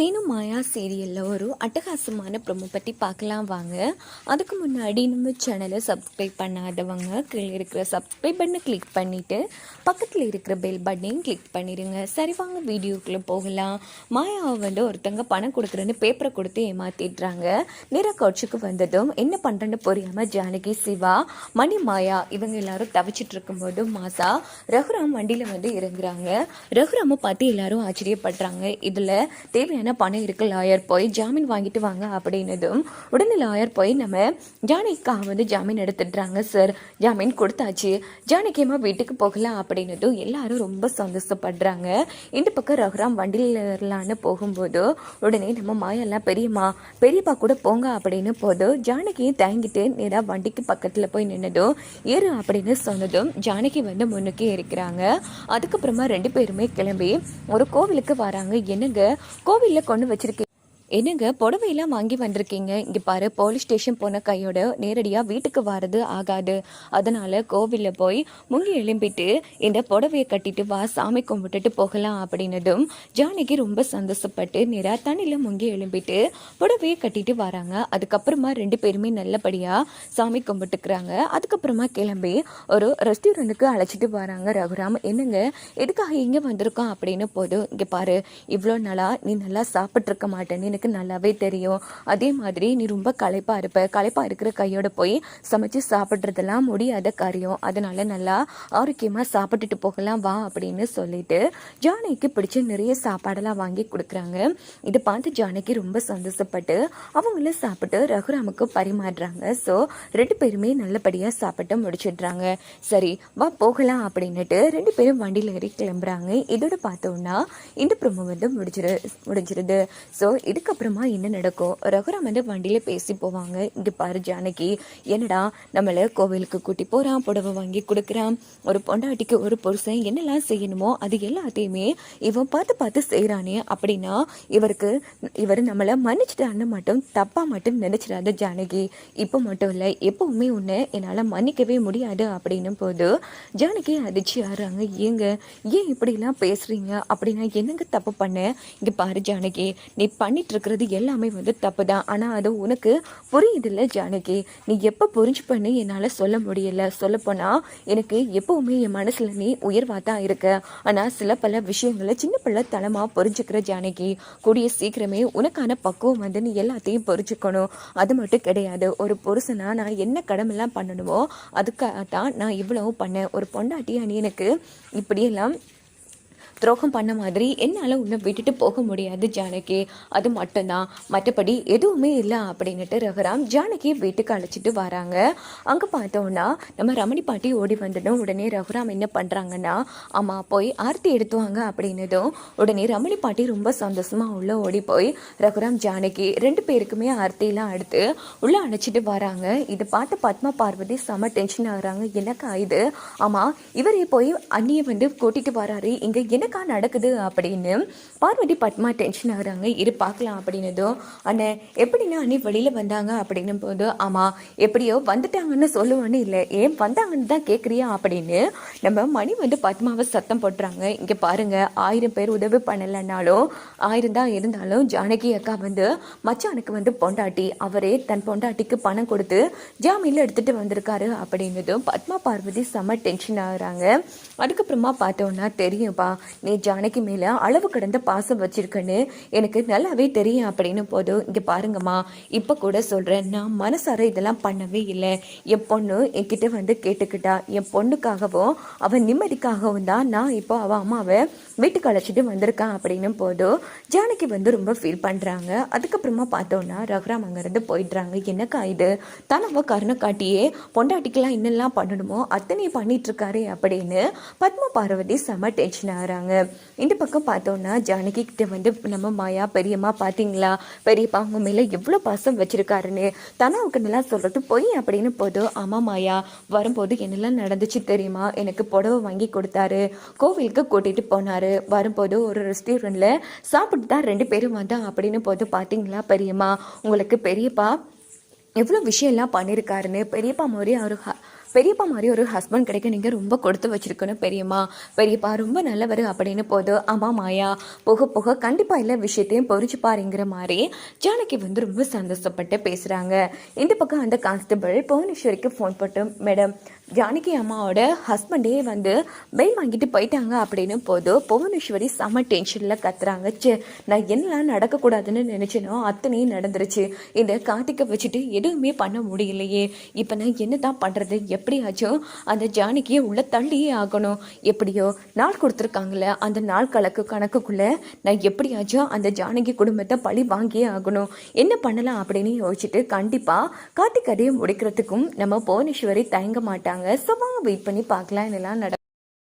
சீனு மாயா சீரியலில் ஒரு அட்டகாசமான ப்ரொமோ பற்றி பார்க்கலாம் வாங்க. அதுக்கு முன்னாடி நம்ம சேனலை சப்ஸ்கிரைப் பண்ணாதவங்க கீழே இருக்கிற சப்ஸ்கிரைப் பண்ணை கிளிக் பண்ணிவிட்டு பக்கத்தில் இருக்கிற பெல் பட்டனையும் கிளிக் பண்ணிடுங்க சரி வாங்க வீடியோக்குள்ளே போகலாம். மாயாவை வந்து ஒருத்தங்க பணம் கொடுக்குறேன்னு பேப்பரை கொடுத்து ஏமாற்றிடுறாங்க நேராக கோட்சுக்கு வந்ததும் என்ன பண்ணுறேன்னு புரியாமல் ஜானகி சிவா மணி மாயா இவங்க எல்லாரும் தவிச்சிட்டு இருக்கும்போது மாசா ரகுராம் வண்டியில் வந்து இறங்குறாங்க. ரகுராமை பார்த்து எல்லாரும் ஆச்சரியப்படுறாங்க. இதில் தேவையான பணம் இருக்கு லாயர் போய் ஜாமீன் வாங்கிட்டு வாங்க அப்படின்னதும் உடனே லாயர் போய் நம்ம ஜானகிக்காக வந்து ஜாமீன் எடுத்துடுறாங்க சார் ஜாமீன் கொடுத்தாச்சு. ஜானகியம்மா வீட்டுக்கு போகலாம் அப்படின்னதும் எல்லாரும் ரொம்ப சந்தோஷப்படுறாங்க. இந்த பக்கம் ரகுராம் வண்டியிலான்னு போகும்போது உடனே நம்ம மாயெல்லாம் பெரியம்மா பெரியப்பா கூட போங்க அப்படின்னு போது ஜானகியும் தயங்கிட்டு நேராக வண்டிக்கு பக்கத்தில் போய் நின்னதும் ஏறு அப்படின்னு சொன்னதும் ஜானகி வந்து முன்னுக்கு இருக்கிறாங்க. அதுக்கப்புறமா ரெண்டு பேருமே கிளம்பி ஒரு கோவிலுக்கு வராங்க. என்னங்க? கோவிலில் கொண்டு வச்சிருக்கேன் என்னங்க புடவையெல்லாம் வாங்கி வந்திருக்கீங்க. இங்கே பாரு போலீஸ் ஸ்டேஷன் போன கையோட நேரடியாக வீட்டுக்கு வர்றது ஆகாது. அதனால் கோவிலில் போய் முங்கி எழும்பிட்டு இந்த புடவையை கட்டிட்டு வா சாமி கும்பிட்டுட்டு போகலாம் அப்படின்னதும் ஜானகி ரொம்ப சந்தோஷப்பட்டு நேராக தண்ணியில் முங்கி எழும்பிட்டு புடவையை கட்டிட்டு வராங்க. அதுக்கப்புறமா ரெண்டு பேருமே நல்லபடியாக சாமி கும்பிட்டுக்கிறாங்க. அதுக்கப்புறமா கிளம்பி ஒரு ரெஸ்டாரண்ட்டுக்கு அழைச்சிட்டு வராங்க ரகுராம். என்னங்க எதுக்காக இங்கே வந்திருக்கோம் அப்படின்னு போதும் இங்கே பாரு இவ்வளோ நாளாக நீ நல்லா சாப்பிட்ருக்க மாட்டேன்னு எனக்கு நல்லாவே தெரியும். அதே மாதிரி நீ ரொம்ப களைப்பாக இருப்ப. களைப்பாக இருக்கிற கையோட போய் சமைச்சு சாப்பிட்றதெல்லாம் முடியாத காரியம். அதனால நல்லா ஆரோக்கியமாக சாப்பிட்டுட்டு போகலாம் வா அப்படின்னு சொல்லிட்டு ஜானகிக்கு பிடிச்ச நிறைய சாப்பாடெல்லாம் வாங்கி கொடுக்குறாங்க. இதை பார்த்து ஜானகி ரொம்ப சந்தோஷப்பட்டு அவங்கள சாப்பிட்டு ரகுராமுக்கு பரிமாறுறாங்க. ஸோ ரெண்டு பேருமே நல்லபடியாக சாப்பிட்டு முடிச்சிடுறாங்க. சரி வா போகலாம் அப்படின்னுட்டு ரெண்டு பேரும் வண்டியில் ஏறி கிளம்புறாங்க. இதோட பார்த்தோம்னா இந்த ப்ரோமோ வந்து முடிஞ்சிரு முடிஞ்சிருது. ஸோ இதுக்கு அதுக்கப்புறமா என்ன நடக்கும்? ரகுராம் வந்து வண்டியில் பேசி போவாங்க. இங்கே பாரு ஜானகி என்னடா நம்மளை கோவிலுக்கு கூட்டி போகிறான் புடவை வாங்கி கொடுக்குறான். ஒரு பொண்டாட்டிக்கு ஒரு புருஷன் என்னெல்லாம் செய்யணுமோ அது எல்லாத்தையுமே இவன் பார்த்து பார்த்து செய்கிறானே அப்படின்னா இவருக்கு இவர் நம்மளை மன்னிச்சிட்டான்னு மட்டும் தப்பாக மட்டும் நினச்சிடாத ஜானகி. இப்போ மட்டும் இல்லை எப்பவுமே ஒன்று என்னால் மன்னிக்கவே முடியாது அப்படின்னும் போது ஜானகி அதிர்ச்சி ஆறாங்க ஏங்க ஏன் இப்படிலாம் பேசுகிறீங்க அப்படின்னா என்னங்க தப்பு பண்ண? இங்கே பாரு ஜானகி நீ பண்ணிட்டு இருக்கிறது எல்லாமே வந்து தப்பு தான் ஆனால் அது உனக்கு புரியுதில்ல ஜானகி. நீ எப்போ புரிஞ்சுப்பன்னு என்னால் சொல்ல முடியல. சொல்லப்போனால் எனக்கு எப்பவுமே என் மனசில் நீ உயர்வாக தான் இருக்க. ஆனால் சில பல விஷயங்களை சின்ன பிள்ளை தளமாக புரிஞ்சுக்கிற ஜானகி. கூடிய சீக்கிரமே உனக்கான பக்குவம் வந்து நீ எல்லாத்தையும் புரிஞ்சுக்கணும். அது மட்டும் கிடையாது. ஒரு புருஷனாக நான் என்ன கடமைலாம் பண்ணணுமோ அதுக்காக தான் நான் இவ்வளவும் பண்ணேன். ஒரு பொண்டாட்டியா நீ எனக்கு இப்படியெல்லாம் துரோகம் பண்ண மாதிரி என்னால் உன்னை விட்டுட்டு போக முடியாது ஜானகி. அது மட்டும்தான். மற்றபடி எதுவுமே இல்லை அப்படின்னுட்டு ரகுராம் ஜானகியை வீட்டுக்கு அழைச்சிட்டு வராங்க. அங்கே பார்த்தோன்னா நம்ம ரமணி பாட்டி ஓடி வந்துடும் உடனே ரகுராம் என்ன பண்ணுறாங்கன்னா அம்மா போய் ஆர்த்தி எடுத்துவாங்க அப்படின்னதும் உடனே ரமணி பாட்டி ரொம்ப சந்தோஷமாக உள்ளே ஓடி போய் ரகுராம் ஜானகி ரெண்டு பேருக்குமே ஆர்த்தியெல்லாம் எடுத்து உள்ளே அழைச்சிட்டு வராங்க. இதை பார்த்து பத்மா பார்வதி செம டென்ஷன் ஆகுறாங்க. எனக்கு இது? ஆமாம் இவரே போய் அண்ணியை வந்து கூட்டிகிட்டு வராரு. இங்கே என்ன எனக்கா நடக்குது அப்படின்னு பார்வதி பத்மா டென்ஷன் ஆகுறாங்க. இரு பார்க்கலாம் அப்படின்னதும் அண்ணே எப்படின்னா அண்ணி வெளியில் வந்தாங்க அப்படின்னும் போது ஆமாம் எப்படியோ வந்துட்டாங்கன்னு சொல்லுவேன்னு இல்லை. ஏன் வந்தாங்கன்னு தான் கேட்குறியா அப்படின்னு நம்ம மணி வந்து பத்மாவை சத்தம் போட்டுறாங்க. இங்கே பாருங்க ஆயிரம் பேர் உதவி பண்ணலைன்னாலும் ஆயிரம் தான் இருந்தாலும் ஜானகி அக்கா வந்து மச்சானுக்கு வந்து பொண்டாட்டி அவரே தன் பொண்டாட்டிக்கு பணம் கொடுத்து ஜாமீனில் எடுத்துகிட்டு வந்திருக்காரு அப்படின்னதும் பத்மா பார்வதி செம்ம டென்ஷன் ஆகுறாங்க. அதுக்கப்புறமா பார்த்தோன்னா தெரியும்ப்பா நீ ஜானகி மேலே அளவு கடந்த பாசம் வச்சிருக்கன்னு எனக்கு நல்லாவே தெரியும் அப்படின்னு போதும் இங்கே பாருங்கம்மா இப்போ கூட சொல்கிறேன் நான் மனசார இதெல்லாம் பண்ணவே இல்லை. என் பொண்ணு என்கிட்ட வந்து கேட்டுக்கிட்டா. என் பொண்ணுக்காகவும் அவன் நிம்மதிக்காகவும் தான் நான் இப்போ அவள் அம்மாவை வீட்டுக்கு அழைச்சிட்டு வந்திருக்கான் அப்படின்னும் போதும் ஜானகி வந்து ரொம்ப ஃபீல் பண்ணுறாங்க அதுக்கப்புறமா பார்த்தோன்னா ரகுராம் அங்கேருந்து போயிடுறாங்க. என்னக்கா இது? தனவ கருணை காட்டியே பொண்டாட்டிக்கெல்லாம் என்னெல்லாம் பண்ணணுமோ அத்தனையும் பண்ணிட்டு இருக்காரு அப்படின்னு பத்ம பார்வதி செம டென்ஷன் ஆகிறாங்க. இந்த பக்கம் பார்த்தோன்னா ஜானகி கிட்ட வந்து நம்ம மாயா பெரியம்மா பார்த்தீங்களா பெரியப்பா அவங்க மேலே எவ்வளோ பாசம் வச்சுருக்காருன்னு தனாவுக்கு நல்லா சொல்கிறது பொய் அப்படின்னு போதும் ஆமாம் மாயா வரும்போது என்னெல்லாம் நடந்துச்சு தெரியுமா? எனக்கு புடவை வாங்கி கொடுத்தாரு. கோவிலுக்கு கூட்டிகிட்டு போனாரு. வரும்போது ஒரு ரெஸ்டாரண்ட்டில் சாப்பிட்டு தான் ரெண்டு பேரும் வந்தோம். அப்படின்னு போது பார்த்தீங்களா பெரியம்மா? உங்களுக்கு பெரியப்பா எவ்வளோ விஷயம்லாம் பண்ணியிருக்காருன்னு பெரியப்பா மாதிரி அவர் பெரியப்பா மாதிரி ஒரு ஹஸ்பண்ட் கிடைக்க நீங்கள் ரொம்ப கொடுத்து வச்சுருக்கணும் பெரியம்மா. பெரியப்பா ரொம்ப நல்லவர் அப்படின்னு போது ஆமாம் மாயா போக போக கண்டிப்பாக எல்லா விஷயத்தையும் பொறிச்சு பாருங்கிற மாதிரி ஜானகி வந்து ரொம்ப சந்தோஷப்பட்டு பேசுகிறாங்க இந்த பக்கம் அந்த கான்ஸ்டபிள் புவனேஸ்வரிக்கு ஃபோன் போட்டு மேடம் ஜானகி அம்மாவோட ஹஸ்பண்டே வந்து பெயில் வாங்கிட்டு போயிட்டாங்க அப்படின்னு போது புவனேஸ்வரி செம்ம டென்ஷனில் கத்துறாங்க. சே நான் என்னலாம் நடக்கக்கூடாதுன்னு நினச்சேனோ அத்தனையும் நடந்துருச்சு. இந்த கார்த்திகை வச்சுட்டு எதுவுமே பண்ண முடியலையே. இப்போ நான் என்ன தான் பண்ணுறது எப்படியாச்சும் அந்த ஜானகியை உள்ள தள்ளியே ஆகணும். எப்படியோ நாள் கொடுத்துருக்காங்களே அந்த நாள் கணக்கு கணக்குக்குள்ளே நான் எப்படியாச்சும் அந்த ஜானகி குடும்பத்தை பழி வாங்கியே ஆகணும். என்ன பண்ணலாம் அப்படின்னு யோசிச்சுட்டு கண்டிப்பாக கார்த்திகதையை முடிக்கிறதுக்கும் நம்ம புவனேஸ்வரி தயங்க மாட்டாங்க. ஸோ வாங்க. வெயிட் பண்ணி பார்க்கலாம். இதெல்லாம் நட